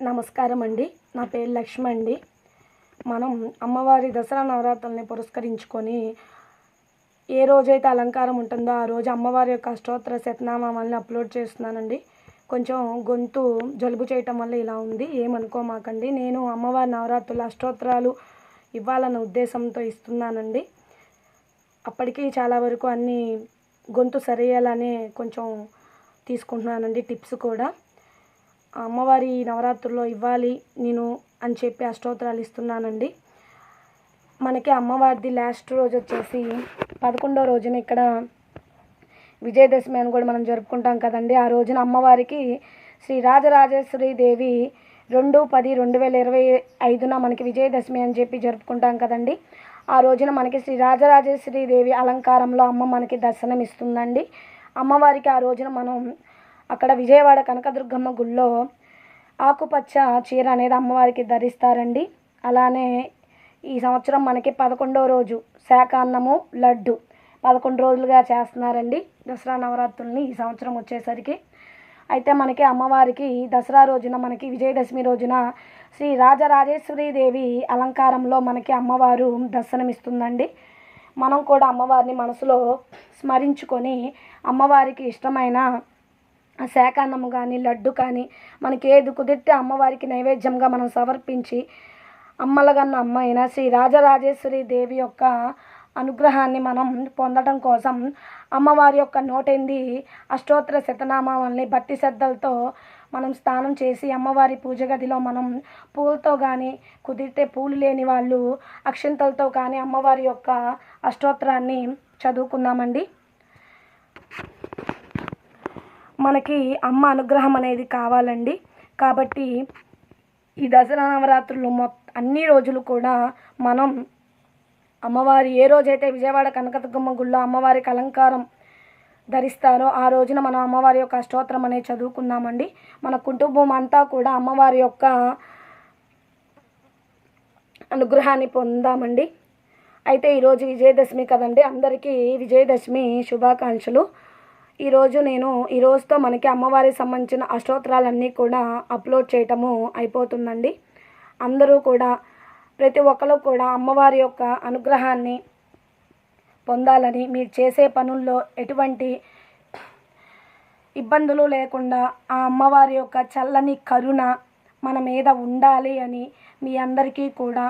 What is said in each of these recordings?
నమస్కారం అండి నా పేరు లక్ష్మి అండి మనం అమ్మవారి దసరా నవరాత్రుల్ని పురస్కరించుకొని ఏ రోజైతే అలంకారం ఉంటుందో ఆ రోజు అమ్మవారి యొక్క అష్టోత్తర శతనామాలని అప్లోడ్ చేస్తున్నానండి. కొంచెం గొంతు జలుబు చేయటం వల్ల ఇలా ఉంది. ఏమనుకోమాకండి. నేను అమ్మవారి నవరాత్రుల అష్టోత్తరాలు ఇవ్వాలన్న ఉద్దేశంతో ఇస్తున్నానండి. అప్పటికి చాలా వరకు అన్నీ గొంతు సరియాలనే కొంచెం తీసుకుంటున్నానండి టిప్స్ కూడా. అమ్మవారి నవరాత్రుల్లో ఇవ్వాలి నేను అని చెప్పి అష్టోత్తరాలు ఇస్తున్నానండి. మనకి అమ్మవారిది లాస్ట్ రోజు వచ్చేసి పదకొండో రోజున ఇక్కడ విజయదశమి అని కూడా మనం జరుపుకుంటాం కదండి. ఆ రోజున అమ్మవారికి శ్రీ రాజరాజేశ్వరి దేవి రెండు పది రెండు వేల ఇరవై ఐదున మనకి విజయదశమి అని చెప్పి జరుపుకుంటాం కదండి. ఆ రోజున మనకి శ్రీ రాజరాజేశ్వరి దేవి అలంకారంలో అమ్మ మనకి దర్శనం ఇస్తుందండి అమ్మవారికి ఆ రోజున మనం అక్కడ విజయవాడ కనకదుర్గమ్మ గుళ్ళో ఆకుపచ్చ చీర అనేది అమ్మవారికి ధరిస్తారండి. అలానే ఈ సంవత్సరం మనకి పదకొండవ రోజు శాకాన్నము లడ్డు పదకొండు రోజులుగా చేస్తున్నారండి. దసరా నవరాత్రుల్ని ఈ సంవత్సరం వచ్చేసరికి. అయితే మనకి అమ్మవారికి దసరా రోజున మనకి విజయదశమి రోజున శ్రీ రాజరాజేశ్వరీదేవి అలంకారంలో మనకి అమ్మవారు దర్శనమిస్తుందండి. మనం కూడా అమ్మవారిని మనసులో స్మరించుకొని అమ్మవారికి ఇష్టమైన శాకాన్నము కానీ లడ్డు కానీ మనకి ఏది కుదిరితే అమ్మవారికి నైవేద్యంగా మనం సమర్పించి అమ్మలగన్న అమ్మ అయిన శ్రీ రాజరాజేశ్వరి దేవి యొక్క అనుగ్రహాన్ని మనం పొందడం కోసం అమ్మవారి యొక్క నూటెనిమిది అష్టోత్తర శతనామాలని భక్తి శ్రద్ధలతో మనం స్నానం చేసి అమ్మవారి పూజ గదిలో మనం పూలతో కానీ కుదిరితే పూలు లేని వాళ్ళు అక్షంతలతో కానీ అమ్మవారి యొక్క అష్టోత్తరాన్ని చదువుకుందామండి. మనకి అమ్మ అనుగ్రహం అనేది కావాలండి. కాబట్టి ఈ దసరా నవరాత్రులు మొ అన్ని రోజులు కూడా మనం అమ్మవారి ఏ రోజైతే విజయవాడ కనకదుర్గమ్మ గుళ్ళో అమ్మవారికి అలంకారం ధరిస్తారో ఆ రోజున మనం అమ్మవారి యొక్క అష్టోత్తరం అనేది చదువుకుందామండి. మన కుటుంబం అంతా కూడా అమ్మవారి యొక్క అనుగ్రహాన్ని పొందామండి. అయితే ఈరోజు విజయదశమి కదండి. అందరికీ విజయదశమి శుభాకాంక్షలు. ఈరోజు నేను ఈ రోజుతో మనకి అమ్మవారికి సంబంధించిన అష్టోత్తరాలన్నీ కూడా అప్లోడ్ చేయటము అయిపోతుందండి. అందరూ కూడా ప్రతి ఒక్కరు కూడా అమ్మవారి యొక్క అనుగ్రహాన్ని పొందాలని మీరు చేసే పనుల్లో ఎటువంటి ఇబ్బందులు లేకుండా ఆ అమ్మవారి యొక్క చల్లని కరుణ మన మీద ఉండాలి అని మీ అందరికీ కూడా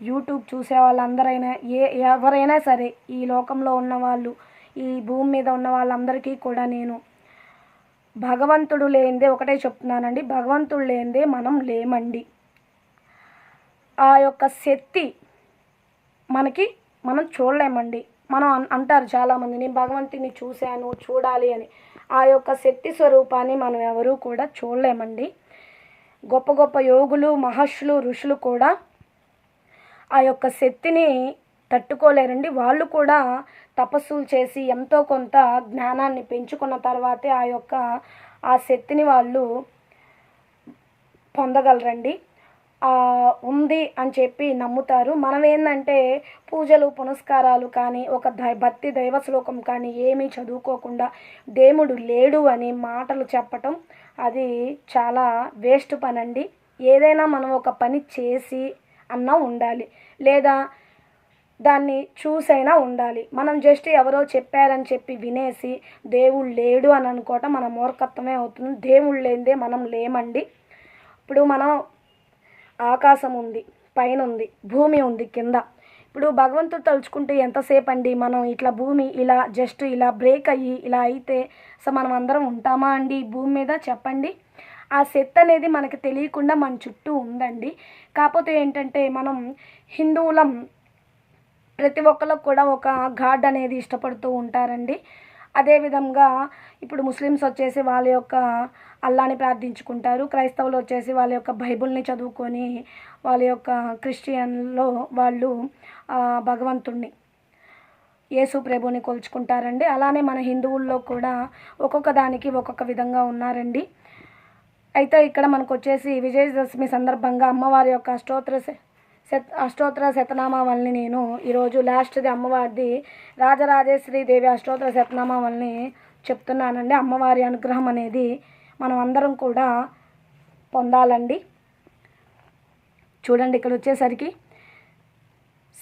యూట్యూబ్ చూసే వాళ్ళందరైనా ఏ ఎవరైనా సరే ఈ లోకంలో ఉన్న వాళ్ళు ఈ భూమి మీద ఉన్న వాళ్ళందరికీ కూడా నేను భగవంతుడు లేనిదే ఒకటే చెప్తున్నానండి. భగవంతుడు లేనిదే మనం లేమండి. ఆ యొక్క శక్తి మనకి మనం చూడలేమండి. మనం అన్- అంటారు చాలామంది నేను భగవంతుని చూశాను చూడాలి అని. ఆ యొక్క శక్తి స్వరూపాన్ని మనం ఎవరూ కూడా చూడలేమండి. గొప్ప గొప్ప యోగులు మహర్షులు ఋషులు కూడా ఆ యొక్క శక్తిని తట్టుకోలేరండి. వాళ్ళు కూడా తపస్సులు చేసి ఎంతో కొంత జ్ఞానాన్ని పెంచుకున్న తర్వాతే ఆ యొక్క ఆ శక్తిని వాళ్ళు పొందగలరండి. ఉంది అని చెప్పి నమ్ముతారు. మనం ఏంటంటే పూజలు పునస్కారాలు కానీ ఒక దై భక్తి దైవ శ్లోకం కానీ ఏమీ చదువుకోకుండా దేవుడు లేడు అని మాటలు చెప్పటం అది చాలా వేస్ట్ పని అండి ఏదైనా మనం ఒక పని చేసి అన్నా ఉండాలి. లేదా దాన్ని చూసైనా ఉండాలి. మనం జస్ట్ ఎవరో చెప్పారని చెప్పి వినేసి దేవుడు లేడు అని అనుకోవటం మన మూర్ఖత్వమే అవుతుంది. దేవుడు లేనిదే మనం లేమండి. ఇప్పుడు మనం ఆకాశం ఉంది పైన ఉంది భూమి ఉంది కింద. ఇప్పుడు భగవంతుడు తలుచుకుంటే ఎంతసేపు అండి మనం ఇట్లా భూమి ఇలా జస్ట్ ఇలా బ్రేక్ అయ్యి ఇలా అయితే సో మనం అందరం ఉంటామా అండి? భూమి మీద చెప్పండి. ఆ సెత్ అనేది మనకి తెలియకుండా మన చుట్టూ ఉందండి. కాకపోతే ఏంటంటే మనం హిందువులం ప్రతి ఒక్కరు కూడా ఒక గాడ్ అనేది ఇష్టపడుతూ ఉంటారండి. అదేవిధంగా ఇప్పుడు ముస్లిమ్స్ వచ్చేసి వాళ్ళ యొక్క అల్లాని ప్రార్థించుకుంటారు. క్రైస్తవులు వచ్చేసి వాళ్ళ యొక్క బైబిల్ని చదువుకొని వాళ్ళ యొక్క క్రిస్టియన్లో వాళ్ళు భగవంతుణ్ణి యేసు ప్రభుని కొలుచుకుంటారండి. అలానే మన హిందువుల్లో కూడా ఒక్కొక్క దానికి ఒక్కొక్క విధంగా ఉన్నారండి. అయితే ఇక్కడ మనకు వచ్చేసి విజయదశమి సందర్భంగా అమ్మవారి యొక్క అష్టోత్తర శత అష్టోత్తర శతనామావల్ని నేను ఈరోజు లాస్ట్ది అమ్మవారిది రాజరాజేశ్వరి దేవి అష్టోత్తర శతనామావల్ని చెప్తున్నానండి. అమ్మవారి అనుగ్రహం అనేది మనం అందరం కూడా పొందాలండి. చూడండి ఇక్కడ వచ్చేసరికి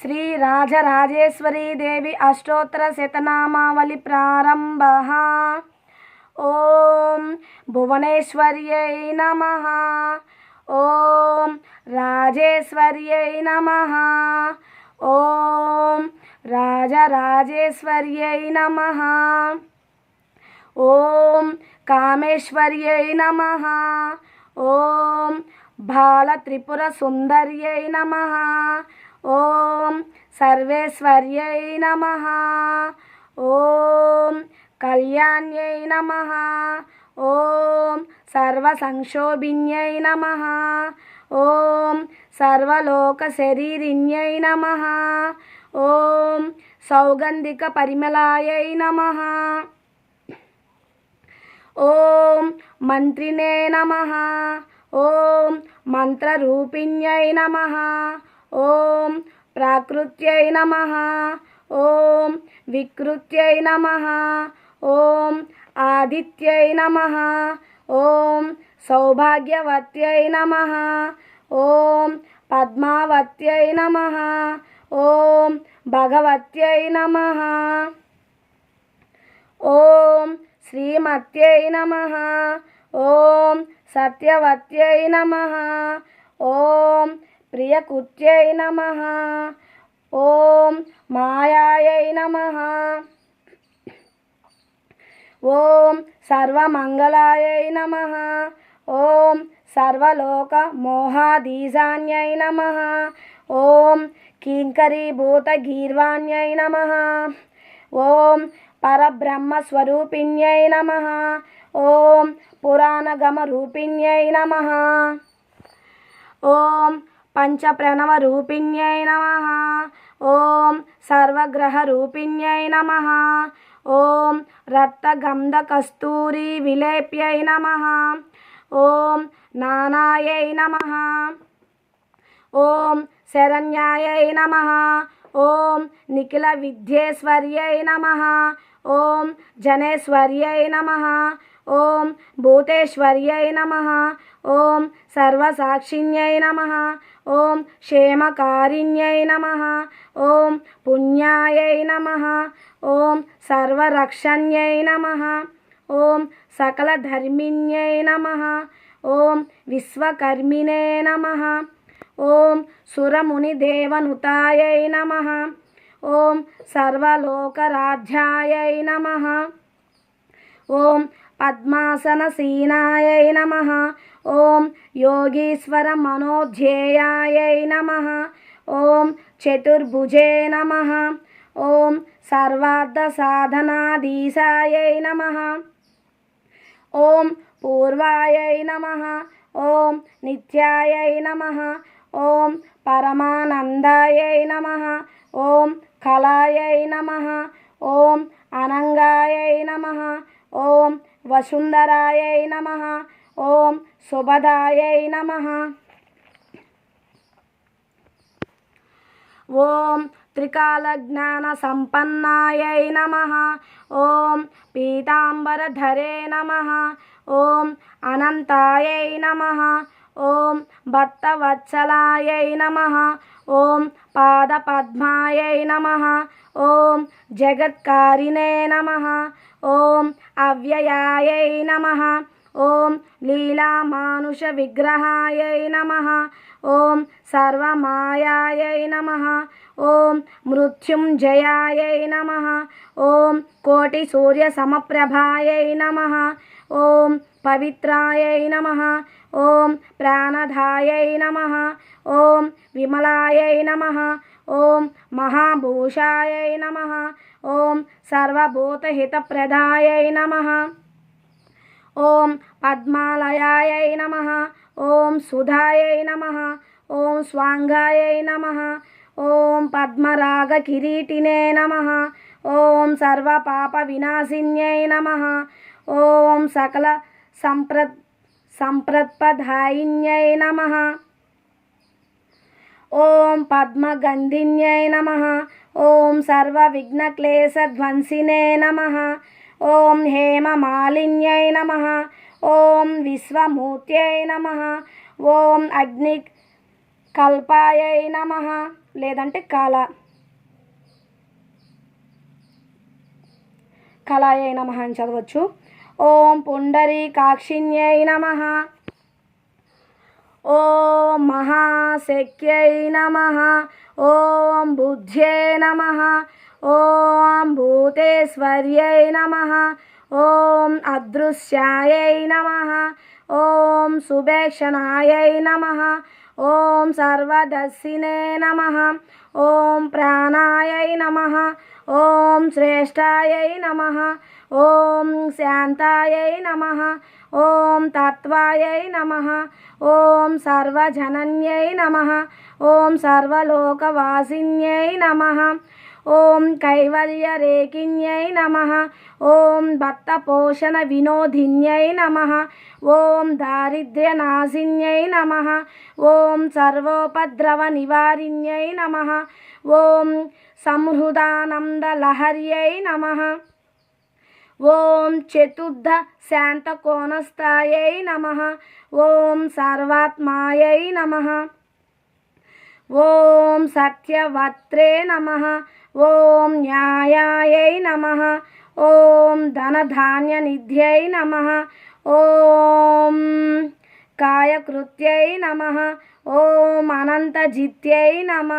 శ్రీ రాజరాజేశ్వరీ దేవి అష్టోత్తర శతనామావళి ప్రారంభ. ఓం భువనేశ్వర్యై నమ. ఓం రాజేశ్వర్యై నమ ఓం రాజరాజేశ్వర్యై నమ ఓం కామేశ్వర్యై నమ ఓం బాలత్రిపుర సుందర్యై నమ ఓం సర్వేశ్వర్యై నమ ఓం కళ్యాణ్యై నమ ఓం సర్వసంక్షోభిన్యై నమ. ఓం సర్వలోకశరీరిణ్యై నమ. ఓం సౌగంధిక పరిమళాయై నమ. ఓం మంత్రినే నమ. ఓం మంత్రరూపిణ్యై నమ. ఓం ప్రాకృత్యై నమ. ఓం వికృత్యై నమ. ఓం ఆదిత్యై నమ. ఓం సౌభాగ్యవత్యై నమ ఓం పద్మావత్యై నమ ఓం భగవత్యై నమ ఓం శ్రీమత్యై నమ ఓం సత్యవత్యై నమ ఓం ప్రియకుత్యై నమ ఓం మాయాయై నమ ఓం సర్వమంగళాయై నమ. ఓం సర్వలోక మోహాదీజాన్యై నమ. ఓం కీంకరీభూతగీర్వాణ్యై నమ. ఓం పరబ్రహ్మస్వరూపిణ్యై నమ. ఓం పురాణగమరూపిణ్యై నమ. ఓం పంచప్రణవరూపిణ్యై నమ. ఓం సర్వగ్రహరూపిణ్యై నమ. ఓం రక్తగంధకస్తూరి విలేప్యై నమ. ఓం నానాయై నమ. ఓం శరణ్యాయై నమ. ఓం నిఖిల విద్యేశ్వర్యై నమ. ఓం జనేశ్వర్యై నమ. ఓం భూతేశ్వర్యై నమ ఓం సర్వసాక్షిణ్యై నమ ఓం క్షేమకారిణ్యై నమ ఓం పుణ్యాయై నమ ఓం సర్వరక్షణ్యై నమ ఓం సకలధర్మిణ్యై నమ ఓం విశ్వకర్మిణే నమ ఓం సురమునిదేవనుతాయై నమ ఓం సర్వలోకరాధ్యాయై నమ ఓం పద్మాసనసీనాయై నమ ఓం యోగీశ్వర మనోధ్యేయాయై నమ ఓం చతుర్భుజే నమ ఓం సర్వార్థ సాధనాధీశాయై నమ ఓం పూర్వాయై నమ ఓం నిత్యాయై నమ ఓం పరమానందాయై నమ ఓం కళాయై నమ ఓం అనంగాయై నమ ఓం వసుంధరాయై నమ. ఓం శుభదాయై నమ. ఓం త్రికాలజ్ఞాన సంపన్నాయై నమ. ఓం పీతాంబరధరే నమ. ఓం అనంతాయై నమ. ఓం భక్తవత్సలాయై నమ. ఓం పాదపద్మాయై నమ. ఓం జగత్కారిణే నమ. ఓం అవ్యయాయై నమ. ఓం లీలామానుష విగ్రహాయై నమ ఓం సర్వమాయాయై నమ ఓం మృత్యుంజయాయై నమ ఓం కోటి సూర్య సమప్రభాయై నమ ఓం పవిత్రాయై నమ ఓం ప్రాణధాయై నమ ఓం విమలాయై నమ ఓం మహాభూషాయై నమ ఓం సర్వభూతహితప్రదాయై నమ ఓం పద్మాలయాయై నమ. ఓం సుధాయై నమ. ఓం స్వాంగాయై నమ. ఓం పద్మరాగకిరీటినే నమ. ఓం సర్వపాప వినాశిన్యై నమ. ఓం సకల సంప్ర సంప్రత్పదాయిన్యై నమ. ఓం పద్మగంధిన్యై నమ. ఓం సర్వ సర్వవిఘ్నక్లేశధ్వంసినే నమ. ఓం హేమమాలిన్యై నమ. ఓం విశ్వమూర్త్యై నమ. ఓం అగ్ని కల్పాయై నమ. లేదంటే కాల కళాయై నమ అని చదవచ్చు. ఓం పుండరీకాక్షిణ్యై నమ. ఓం మహాశక్యై నమ. ఓం బుద్ధ్యై నమ. ఓం భూతేశ్వర్యై నమ ఓం అదృశ్యాయై నమ ఓం సుభేక్షణాయై నమ ఓం సర్వదర్శినే నమ ఓం ప్రాణాయై నమ ఓం శ్రేష్టాయై నమ ఓం శాంతాయై నమ ఓం తత్వాయై నమ ఓం సర్వజనన్యై నమ ఓం సర్వలోకవాసిన్యై నమ ఓం కైవల్య రేకిణ్యై నమ. ఓం భక్తపోషణ వినోదిన్యై నమ. ఓం దారిద్ర్య నాశిన్యై నమ. ఓం సర్వోపద్రవ నివారిణ్యై నమ. ఓం సంహృదానందలహర్యై నమ. ఓం చతుర్థ శాంతకోణస్థాయై నమ. ఓం సర్వాత్మాయై నమ. ఓం సత్యవత్రే నమ. ఓం న్యాయాయై నమ. ఓం ధనధాన్య నిధ్యై నమ. ఓం కాయకృత్యై నమ. ఓం అనంతజిత్యై నమ.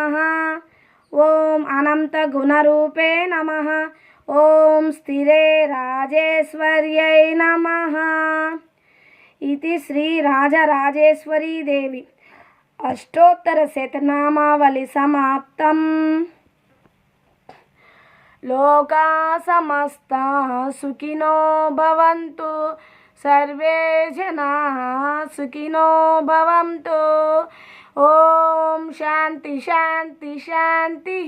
ఓం అనంతగుణరూపే నమ. ఓం స్థిరే రాజేశ్వర్యై నమ. ఇది శ్రీ రాజరాజేశ్వరీదేవి అష్టోత్తర శతనామావళి సమాప్తం. లోకా సమస్త సుఖినో భవంతు సర్వే జనా సుఖినో భవంతు ఓం శాంతి శాంతి శాంతి